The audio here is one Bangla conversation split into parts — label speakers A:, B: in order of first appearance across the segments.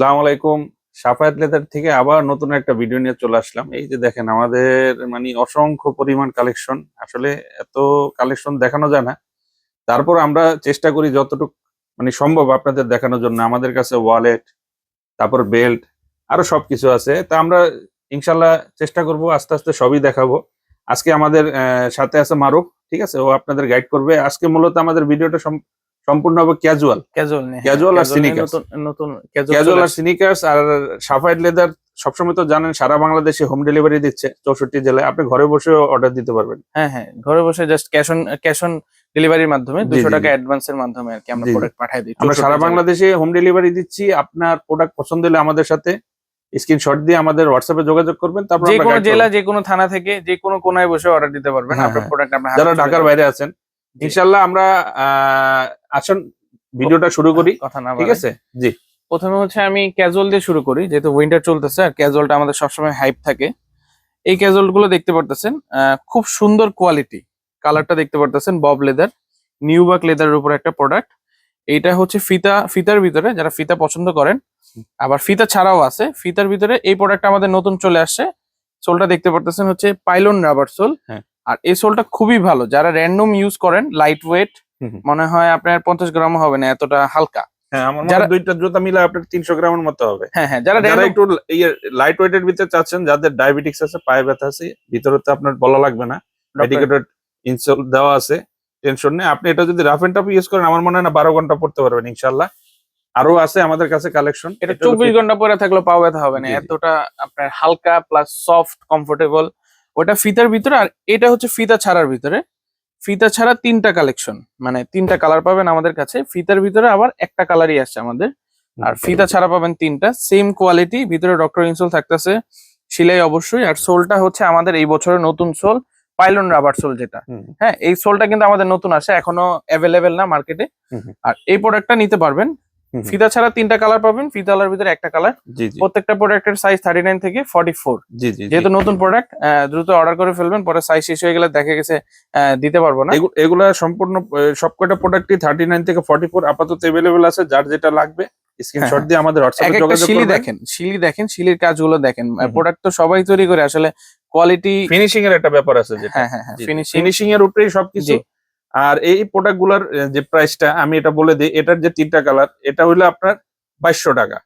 A: সালাম আলাইকুম। সাফায়াত লেদার থেকে আবার নতুন একটা ভিডিও নিয়ে চলে আসলাম। এই যে দেখেন, আমাদের মানে অসংখ্য পরিমাণ কালেকশন আসলে এত কালেকশন দেখানো যায় না। তারপর আমরা চেষ্টা করি যতটুকু মানে সম্ভব আপনাদের দেখানোর জন্য। আমাদের কাছে ওয়ালেট তারপর বেল্ট আরও সবকিছু আছে। তা আমরা ইনশাল্লাহ চেষ্টা করব, আস্তে আস্তে সবই দেখাবো। আজকে আমাদের সাথে আছে মারুফ, ঠিক আছে? ও আপনাদের গাইড করবে। আজকে মূলত আমাদের ভিডিওটা সম- সম্পূর্ণ হবে ক্যাজুয়াল
B: ক্যাজুয়াল নেই
A: Casual আর sneakers।
B: নতুন নতুন
A: ক্যাজুয়াল
B: ক্যাজুয়াল
A: আর সিনিকার্স আর সাফাইড লেদার সবসময় তো জানেন সারা বাংলাদেশে হোম ডেলিভারি দিচ্ছে চৌষট্টি জেলায় আপনি ঘরে বসে অর্ডার দিতে পারবেন
B: হ্যাঁ হ্যাঁ ঘরে বসে just cash on cash on ডেলিভারির মাধ্যমে দুশো টাকা
A: জি।
B: অ্যাডভান্সের মাধ্যমে আর কি আমরা। প্রোডাক্ট পাঠিয়ে দিই
A: আমরা সারা বাংলাদেশে হোম ডেলিভারি দিচ্ছি আপনার প্রোডাক্ট পছন্দ হলে আমাদের সাথে স্ক্রিনশট দিয়ে আমাদের হোয়াটসঅ্যাপে যোগাযোগ করবেন তারপর
B: যে কোনো জেলা। যে কোনো থানা থেকে যে কোনো কোনায় বসে অর্ডার দিতে পারবেন
A: হ্যাঁ,
B: আপনার
A: হ্যাঁ।
B: প্রোডাক্ট আপনার
A: যারা ঢাকার বাইরে আছেন ইনশাল্লাহ আমরা আসুন ভিডিওটা শুরু করি।
B: কথা না
A: ঠিক আছে? জি।
B: প্রথমে হচ্ছে আমি ক্যাজুয়াল দিয়ে শুরু করি যেহেতু উইন্টার চলতেছে আর ক্যাজুয়ালটা আমাদের সবসময় হাইপ থাকে। এই ক্যাজুয়ালগুলো দেখতে পারতেছেন খুব সুন্দর কোয়ালিটি কালারটা দেখতে পারতেছেন বব লেদার নিউবাক লেদারের উপর একটা প্রোডাক্ট এইটা হচ্ছে ফিতা ফিতার ভিতরে যারা ফিতা পছন্দ করেন আবার ফিতা ছাড়াও আছে ফিতার ভিতরে এই প্রোডাক্ট আমাদের নতুন চলে আসছে। সোলটা দেখতে পারতেছেন হচ্ছে পাইলন রাবার সোল
A: হ্যাঁ।
B: আর এই সোলটা খুবই ভালো। যারা র্যান্ডম ইউজ করেন লাইট ওয়েট। মনে হয় আপনার পঞ্চাশ গ্রামও হবে না এতটা হালকা।
A: হ্যাঁ আমার
B: যারা-
A: দুইটা জুতা মিলে আপনার তিনশো গ্রামের মতো হবে।
B: হ্যাঁ হ্যাঁ যারা
A: যারা একটু লাইট ওয়েটের ভিতরে চাচ্ছেন যাদের ডায়াবেটিক্স আছে পায়ে ব্যথা আছে ভিতরে তো আপনার বলা লাগবে না। মেডিকেটেড ইনসোল দেওয়া আছে টেনশন নেই। আপনি এটা যদি রাফ এন্ড টাফ ইউজ করেন আমার মনে হয় না বারো ঘণ্টা পড়তে পারবেন ইনশাল্লাহ আরও আছে আমাদের কাছে কালেকশন
B: এটা চব্বিশ ঘণ্টা পরে থাকলে পাও ব্যথা হবে না। এতটা আপনার হালকা প্লাস সফট কমফোর্টেবল ওটা ফিতার ভিতরে আর এটা হচ্ছে ফিতা ছাড়ার ভিতরে। ফিতা ছাড়া তিনটা কালেকশন মানে তিনটা কালার পাবেন আমাদের কাছে। ফিতার ভিতরে আবার একটা কালারই আসছে আমাদের। আর ফিতা ছাড়া পাবেন তিনটা। সেম কোয়ালিটি ভিতরে ডক্টর ইনসোল থাকতেছে। সিলাই অবশ্যই। আর সোলটা হচ্ছে আমাদের এই বছরের নতুন সোল পাইলন রাবার সোল যেটা। হ্যাঁ এই সোলটা কিন্তু আমাদের নতুন আসে এখনও অ্যাভেলেবেল না মার্কেটে। আর এই প্রোডাক্টটা নিতে পারবেন। ফিতা ছাড়া তিনটা কালার পাবেন ফিতালার ভিতরে একটা কালার প্রত্যেকটা প্রোডাক্টের সাইজ থার্টি নাইন থেকে ফর্টি ফোর। যেহেতু নতুন প্রোডাক্ট দ্রুত অর্ডার করে ফেলবেন পরে সাইজ শেষ হয়ে গেলে দেখে গেছে দিতে পারব না।
A: এগু- এগুলা সম্পূর্ণ সবকটা প্রোডাক্টই থার্টি নাইন থেকে ফর্টি ফোর আপাতত এভেলেবেল আছে যার যেটা লাগবে স্ক্রিনশট
B: হ্যাঁ।
A: দিয়ে আমাদের হোয়াটসঅ্যাপে যোগাযোগ
B: শিলি দেখেন শিলি দেখেন শিলির কাজগুলো দেখেন। প্রোডাক্ট তো সবাই তৈরি করে আসলে কোয়ালিটি
A: ফিনিশিং এর একটা ব্যাপার আছে যেটা।
B: হ্যাঁ হ্যাঁ হ্যাঁ। ফিনিশিং
A: ফিনিশিং এর উপরেই সবকিছু। আর এই প্রোডাক্টগুলার যে প্রাইসটা আমি এটা বলে দিই এটার যে তিনটা কালার এটা হইল আপনার বাইশশো টাকা।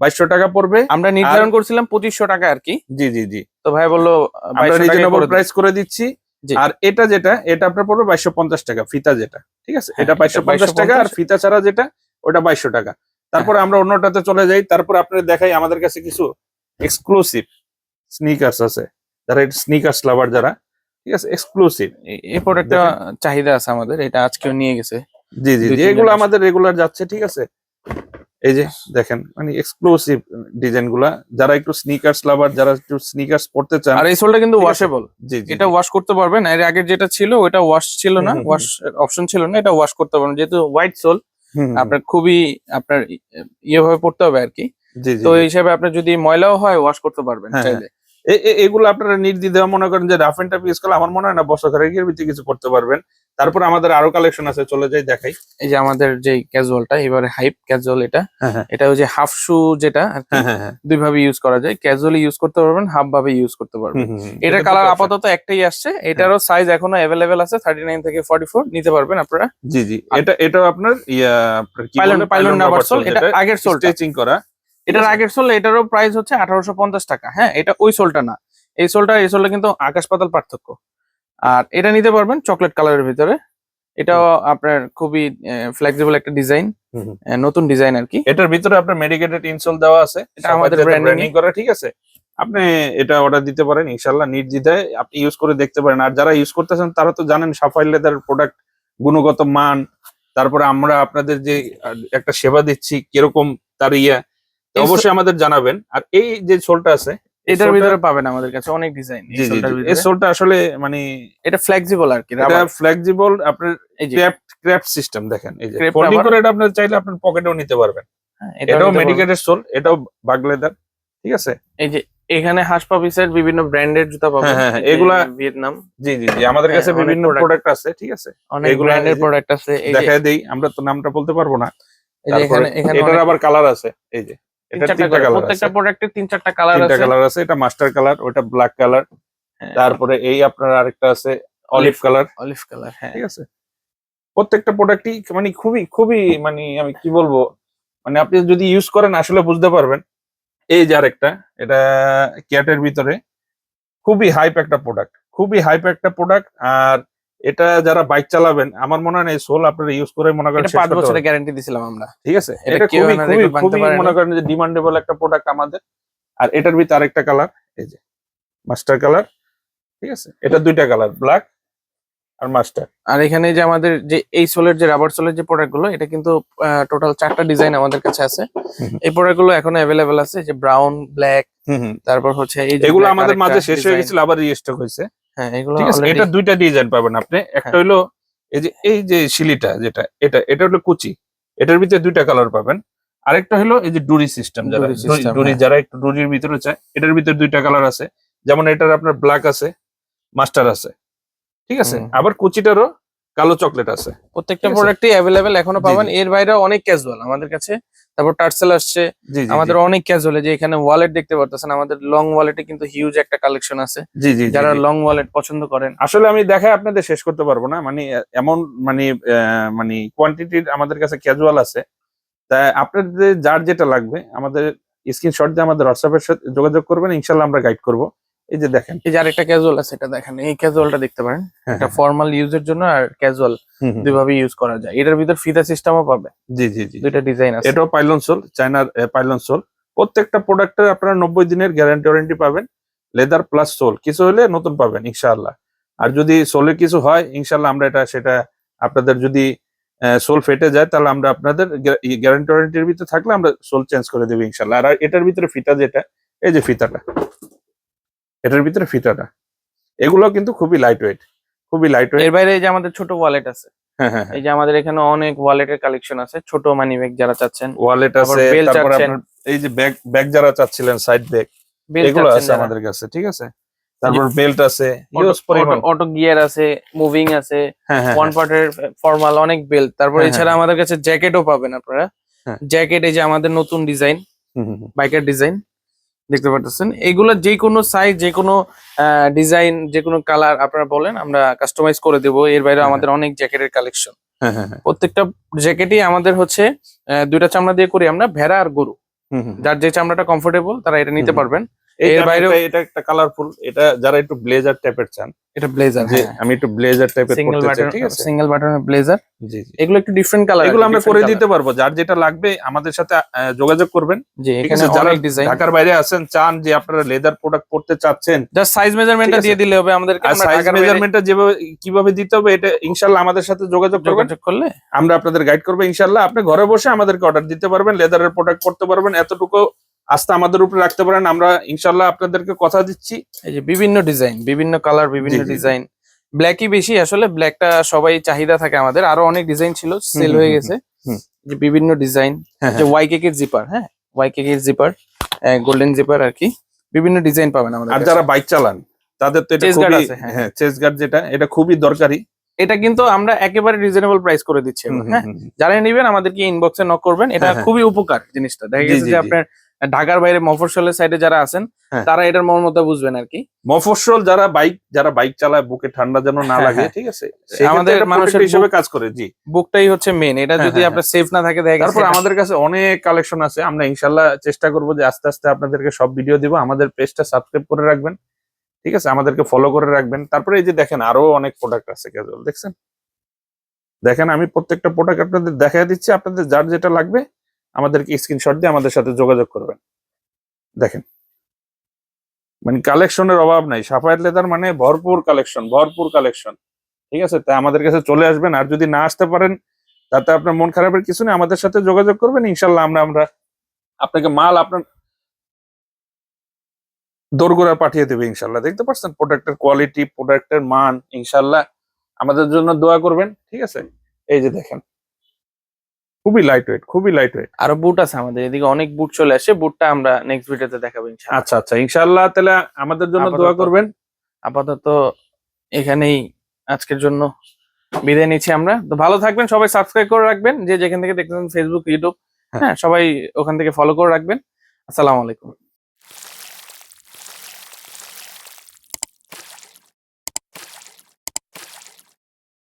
A: বাইশশো টাকা পড়বে
B: আমরা নির্ধারণ করছিলাম পঁচিশশো টাকা আর কি।
A: জি জি জি।
B: তো ভাই বলল
A: রিজনেবল প্রাইস করে দিচ্ছি। আর এটা যেটা এটা আপনার পড়বে বাইশশো পঞ্চাশ টাকা ফিতা যেটা ঠিক আছে?
B: হ্যাঁ,
A: এটা
B: এটা
A: বাইশশো পঞ্চাশ টাকা আর ফিতা ছাড়া যেটা ওটা বাইশশো টাকা। তারপরে আমরা অন্যটাতে চলে যাই তারপর আপনার দেখাই আমাদের কাছে কিছু এক্সক্লুসিভ স্নিকার্স আছে। যারা স্নিকার্স লাভার যারা ঠিক আছে এক্সক্লুসিভ
B: এই প্রোডাক্টটা চাহিদা আছে আমাদের এটা আজকেও নিয়ে গেছে।
A: জি জি এগুলো আমাদের রেগুলার যাচ্ছে ঠিক আছে? এই যে দেখেন মানে এক্সক্লুসিভ ডিজাইনগুলা যারা একটু স্নিকার্স লাভার যারা একটু স্নিকার্স পড়তে চান
B: আর এই সোলটা কিন্তু ওয়াশেবল
A: জি
B: এটা ওয়াশ করতে পারবেন এর আগের যেটা ছিল ওটা ওয়াশ ছিল না ওয়াশ অপশন ছিল না এটা ওয়াশ করতে পারবেন। যেহেতু হোয়াইট সোল আপনার খুবই আপনার ইয়ে ভাবে পড়তে হবে আর কি। তো এই হিসাবে আপনার যদি ময়লাও হয় ওয়াশ করতে পারবেন
A: হ্যাঁ,
B: চাইলে।
A: এ- এ- এগুলো আপনারা নির্দ্বিধায় মনে করেন যে রাফ এন্ড টাফ ইউজ করলে আমার মনে হয় না বছর খানেকের ভিতরে কিছু করতে পারবেন। তারপর আমাদের আরও কালেকশন আছে চলে যাই দেখাই।
B: এই যে আমাদের যে ক্যাজুয়ালটা এবারে হাইপ ক্যাজুয়াল এটা
A: হ্যাঁ হ্যাঁ।
B: এটা ওই যে হাফ শু যেটা
A: হ্যাঁ হ্যাঁ হ্যাঁ।
B: দুই ভাবে ইউজ করা যায়। ক্যাজুয়ালি ইউজ করতে পারবেন হাফ ভাবে ইউজ করতে পারবেন। এটা কালার আপাতত একটাই আসছে। এটারও সাইজ এখনও অ্যাভেলেবেল আছে থার্টি নাইন থেকে ফর্টি ফোর নিতে পারবেন আপনারা।
A: জি জি। এটা এটাও আপনার ইয়া
B: পাইলন পাইলন নাম্বার সোল এটা আগের সোলটা
A: স্ট্রেচিং করা।
B: এটার আগের সোল এটারও প্রাইস হচ্ছে আঠারোশো পঞ্চাশ টাকা। হ্যাঁ এটা ওই সোলটা না। এই সোলটা এই সোলটা কিন্তু আকাশ পাতাল পার্থক্য। আর এটা নিতে পারবেন চকলেট কালারের ভিতরে। এটাও আপনার খুবই ফ্লেক্সিবল একটা ডিজাইন। নতুন ডিজাইন আর কি।
A: এটার ভিতরে আপনার মেডিকেটেড ইনসোল দেওয়া আছে।
B: এটা আমাদের
A: ব্র্যান্ডিং করা ঠিক আছে? আপনি এটা অর্ডার দিতে পারেন ইনশাল্লাহ নির্দ্বিধায়। আপনি ইউজ করে দেখতে পারেন। আর যারা ইউজ করতেছেন তারা তো জানেন সাফাইল লেদার প্রোডাক্ট গুণগত মান তারপরে আমরা আপনাদের যে একটা সেবা দিচ্ছি কীরকম তার ইয়া অবশ্যই আমাদের জানাবেন। আর এই যে সোলটা আছে
B: এটার ভিতরে পাবেন আমাদের কাছে অনেক ডিজাইন।
A: এই সোলটা আসলে মানে
B: এটা ফ্লেক্সিবল আর কি
A: এটা। ফ্লেক্সিবল আপনার
B: এই যে।
A: ক্র্যাফট ক্র্যাফট সিস্টেম দেখেন এই যে। ফোল্ডিং করে এটা আপনার চাইলে আপনার পকেটেও নিতে পারবেন।
B: হ্যাঁ,
A: এটাও। মেডিকেটেড সোল এটাও বাগ লেদার ঠিক আছে?
B: এই যে এখানে হাসপা পিসের বিভিন্ন ব্র্যান্ডের জুতা পাবেন।
A: হ্যাঁ, হ্যাঁ, হ্যাঁ, এগুলা-
B: ভিয়েতনাম
A: জি জি জি আমাদের কাছে
B: হ্যাঁ,
A: বিভিন্ন প্রোডাক্ট আছে ঠিক আছে?
B: অনেক
A: এগুলা
B: ব্র্যান্ডের প্রোডাক্ট আছে
A: দেখায় দেই আমরা তো নামটা বলতে পারব না।
B: এই যে এখানে এখানে
A: এটার আবার কালার আছে এই যে। এটা
B: চারটা
A: তিনটা
B: করে
A: কালার
B: প্রত্যেকটা প্রোডাক্টের তিন চারটা কালার
A: তিনটা কালার আছে এটা মাস্টার কালার ওটা ব্ল্যাক কালার। তারপরে এই আপনার আরেকটা আছে অলিভ কালার
B: অলিভ কালার হ্যাঁ।
A: ঠিক আছে? প্রত্যেকটা প্রোডাক্টই মানে খুবই খুবই মানে আমি কি বলব? মানে আপনি যদি ইউজ করেন আসলে বুঝতে পারবেন। এই যে আরেকটা এটা ক্যাটের ভিতরে খুবই হাইপ একটা প্রোডাক্ট খুবই হাইপ একটা প্রোডাক্ট আর এটা যারা বাইক চালাবেন আমার মনে হয় না এই সোল আপনারা ইউজ করে মনে করেন
B: পাঁচ বছরের। গ্যারান্টি দিছিলাম আমরা।
A: ঠিক আছে?
B: এটা
A: খুবই খুবই খুবই মনে করেন যে ডিমান্ডেবল একটা প্রোডাক্ট আমাদের। আর এটার ভিতরে আরেকটা কালার এই যে মাস্টার কালার ঠিক আছে? এটা দুইটা কালার ব্ল্যাক আর মাস্টার
B: আর এখানে যে আমাদের যে এই সোলের যে রাবার সোলের যে প্রোডাক্টগুলো এটা কিন্তু টোটাল চারটা ডিজাইন আমাদের কাছে আছে। এই প্রোডাক্টগুলো এখনও অ্যাভেলেবেল আছে যে ব্রাউন ব্ল্যাক তারপর হচ্ছে এই
A: এগুলো আমাদের মাঝে শেষ হয়ে। গেছিল আবার রিস্টক হয়েছে।
B: হ্যাঁ এগুলো
A: এটা দুইটা ডিজাইন পাবেন আপনি। একটা
B: হ্যাঁ।
A: হলো এই যে এই যে শিলিটা যেটা এটা এটা হলো কুচি। এটার ভিতরে দুইটা কালার পাবেন। আরেকটা হলো এই যে ডুরি সিস্টেম যারা
B: ডুরি হ্যাঁ।
A: যারা একটু ডুরির ভিতরে চায় এটার ভিতরে দুইটা কালার আছে। যেমন এটার আপনার ব্ল্যাক আছে মাস্টার আছে। ঠিক আছে? আবার কুচিটারও কালো চকলেট আছে।
B: প্রত্যেকটা প্রোডাক্টই অ্যাভেলেবেল
A: এখনও
B: পাবেন। এর বাইরে অনেক ক্যাজুয়াল আমাদের কাছে। তারপর টার্সেল আসছে। আমাদের অনেক ক্যাজুয়াল যে এখানে ওয়ালেট দেখতে পারতেছেন আমাদের লং ওয়ালেটে কিন্তু হিউজ একটা কালেকশন আছে।
A: জি জি
B: যারা লং ওয়ালেট পছন্দ করেন।
A: আসলে আমি দেখায় আপনাদের শেষ করতে পারব না। মানে এমন মানে মানে কোয়ান্টিটির আমাদের কাছে ক্যাজুয়াল আছে। তা আপনাদের যার যেটা লাগবে আমাদের স্ক্রিনশট দিয়ে আমাদের হোয়াটসঅ্যাপের সাথে যোগাযোগ করবেন ইনশাল্লাহ আমরা গাইড করব। এই যে দেখেন।
B: এই যে আরেকটা ক্যাজুয়াল আছে এটা দেখেন। এই ক্যাজুয়ালটা দেখতে পারেন।
A: হ্যাঁ,
B: এটা ফর্মাল ইউজের জন্য আর ক্যাজুয়াল। দুইভাবে ইউজ করা যায়। এটার ভিতর ফিতা সিস্টেমও পাবে।
A: জি জি জি।
B: দুইটা ডিজাইন আছে।
A: এটাও পাইলন সোল চায়নার পাইলন সোল প্রত্যেকটা প্রোডাক্টের আপনারা নব্বই দিনের গ্যারান্টি ওয়ারেন্টি পাবেন। লেদার প্লাস সোল কিছু হলে নতুন পাবেন ইনশাআল্লাহ। আর যদি সোলের কিছু হয় ইনশাআল্লাহ আমরা এটা সেটা আপনাদের যদি সোল ফেটে যায় তাহলে আমরা আপনাদের গ্যারান্টি ওয়ারেন্টির ভিতরে থাকলে আমরা সোল চেঞ্জ করে দেবো ইনশাআল্লাহ। আর এটার ভিতরে ফিতা যেটা এই যে ফিতাটা। এটার ভিতরে ফিতাটা। এগুলো কিন্তু খুবই লাইট ওয়েট খুবই লাইট ওয়েট
B: এর বাইরে এই যে আমাদের ছোট ওয়ালেট আছে
A: হ্যাঁ হ্যাঁ
B: এই যে আমাদের এখানে অনেক ওয়ালেটের কালেকশন আছে ছোট মানি ব্যাগ যারা চাচ্ছেন।
A: ওয়ালেট আছে তারপরে। এই যে ব্যাগ ব্যাগ যারা চাচ্ছিলেন সাইড ব্যাগ এগুলো আছে আমাদের কাছে ঠিক আছে? তারপর বেল্ট আছে
B: অটো- গিয়ার আছে মুভিং আছে
A: হ্যাঁ হ্যাঁ
B: ওয়ান পার্টের ফর্মাল অনেক বেল্ট তারপর
A: হ্যাঁ,
B: এছাড়া আমাদের কাছে জ্যাকেটও পাবেন আপনারা।
A: হ্যাঁ।
B: জ্যাকেট এই যে আমাদের নতুন ডিজাইন। বাইকের ডিজাইন দেখতে পারতেছেন। এগুলো যে কোনো সাইজ যে কোনো ডিজাইন যে কোনো কালার আপনারা বলেন আমরা কাস্টমাইজ করে দেব। এর বাইরে
A: হ্যাঁ,
B: আমাদের অনেক জ্যাকেটের কালেকশন
A: হ্যাঁ, হ্যাঁ, হ্যাঁ।
B: প্রত্যেকটা জ্যাকেটই আমাদের হচ্ছে আহ, দুইটা চামড়া দিয়ে করি আমরা ভেড়া আর গরু। যার যে চামড়াটা কমফোর্টেবল তারা এটা নিতে পারবেন। এর
A: আমি
B: বাইরেও-
A: এটা একটা কালারফুল এটা যারা একটু ব্লেজার টাইপের চান
B: এটা ব্লেজার
A: যে আমি একটু ব্লেজার টাইপের
B: সিঙ্গেল
A: করতে
B: বাটন
A: ঠিক আছে?
B: সিঙ্গেল বাটনের ব্লেজার
A: জি জি।
B: এগুলো একটু ডিফারেন্ট কালার
A: এগুলো আমরা করে দিতে পারব যার যেটা লাগবে আমাদের সাথে যোগাযোগ করবেন।
B: জি এখানে
A: যারা
B: ডিজাইন
A: ঢাকার বাইরে আছেন চান যে আপনারা লেদার প্রোডাক্ট পড়তে চাচ্ছেন
B: জাস্ট সাইজ মেজারমেন্টটা দিয়ে দিলে হবে আমরা
A: সাইজ মেজারমেন্টটা যেভাবে কীভাবে দিতে হবে এটা ইনশাল্লাহ আমাদের সাথে যোগাযোগ
B: যোগাযোগ করলে?
A: আমরা আপনাদের গাইড করব ইনশাল্লাহ আপনি ঘরে বসে আমাদেরকে অর্ডার দিতে পারবেন লেদারের প্রোডাক্ট করতে পারবেন। এতটুকু আস্থা আমাদের উপরে রাখতে পারেন। আমরা ইনশাল্লাহ আপনাদেরকে কথা দিচ্ছি।
B: এই যে বিভিন্ন ডিজাইন বিভিন্ন কালার বিভিন্ন। ডিজাইন। ব্ল্যাকই বেশি আসলে ব্ল্যাকটা সবাই চাহিদা থাকে আমাদের। আরও অনেক ডিজাইন ছিল সেল হয়ে গেছে। যে বিভিন্ন ডিজাইন।
A: হ্যাঁ,
B: যে ওয়াই কেকের জিপার হ্যাঁ? ওয়াই কেকের জিপার গোল্ডেন জিপার আর কি। বিভিন্ন ডিজাইন পাবেন আমাদের
A: আর যারা বাইক চালান তাদের তো এটা খুবই
B: আছে, হ্যাঁ।
A: হ্যাঁ চেস গার্ড যেটা এটা খুবই দরকারি।
B: এটা কিন্তু আমরা একেবারে রিজনেবল প্রাইস করে দিচ্ছি হ্যাঁ? যারা নিবেন আমাদেরকে ইনবক্সে নক করবেন। এটা
A: হ্যাঁ, হ্যাঁ।
B: খুবই উপকার জিনিসটা। দেখা গেছে যে। আপনার ঢাকার বাইরে মফস্বলের সাইডে যারা আছেন
A: হ্যাঁ।
B: তারা এটার মর্মতা বুঝবেন আর কি।
A: মফস্বল যারা বাইক যারা বাইক চালায় বুকে ঠান্ডা যেন না
B: হ্যাঁ,
A: লাগে
B: হ্যাঁ।
A: ঠিক আছে?
B: আমাদের মানুষের
A: হিসেবে কাজ করে জি।
B: বুকটাই হচ্ছে মেন এটা যদি আপনার সেফ না থাকে দেখা
A: তারপর আমাদের কাছে অনেক কালেকশন আছে। আমরা ইনশাল্লাহ চেষ্টা করব যে আস্তে আস্তে আপনাদেরকে সব ভিডিও দিব। আমাদের পেজটা সাবস্ক্রাইব করে রাখবেন ঠিক আছে? আমাদেরকে ফলো করে রাখবেন। তারপরে এই যে দেখেন আরও অনেক প্রোডাক্ট আছে ক্যাজুয়াল দেখছেন? দেখেন আমি প্রত্যেকটা প্রোডাক্ট আপনাদের দেখাই দিচ্ছি। আপনাদের যার যেটা লাগবে আমাদেরকে স্ক্রিনশট দিয়ে আমাদের সাথে যোগাযোগ করবেন। দেখেন। মানে কালেকশনের অভাব নাই। সাফায়াত লেদার মানে ভরপুর কালেকশন ভরপুর কালেকশন ঠিক আছে? তাই আমাদের কাছে চলে আসবেন। আর যদি না আসতে পারেন, তাতে আপনার মন খারাপের কিছু নেই। আমাদের সাথে যোগাযোগ করবেন। ইনশাল্লাহ আমরা আমরা আপনাকে মাল আপনার দোরগোড়া পাঠিয়ে দেবে ইনশাল্লাহ দেখতে পাচ্ছেন? প্রোডাক্টের কোয়ালিটি প্রোডাক্টের মান ইনশাল্লাহ আমাদের জন্য দোয়া করবেন। ঠিক আছে? এই যে দেখেন। খুবই লাইট ওয়েট খুবই লাইট ওয়েট
B: আরও বুট আছে আমাদের এদিকে অনেক বুট চলে আসে বুটটা আমরা নেক্সট ভিডিওতে দেখাবো ইনশাআল্লাহ।
A: আচ্ছা আচ্ছা ইনশাআল্লাহ তাহলে আমাদের জন্য দোয়া করবেন।
B: আপাতত এখানেই আজকের জন্য বিদায় নিচ্ছি আমরা। তো ভালো থাকবেন সবাই সাবস্ক্রাইব করে রাখবেন যে যেখান থেকে দেখতেছেন ফেসবুক ইউটিউব
A: হ্যাঁ।
B: হ্যাঁ সবাই ওখান থেকে ফলো করে রাখবেন। আসসালামু আলাইকুম।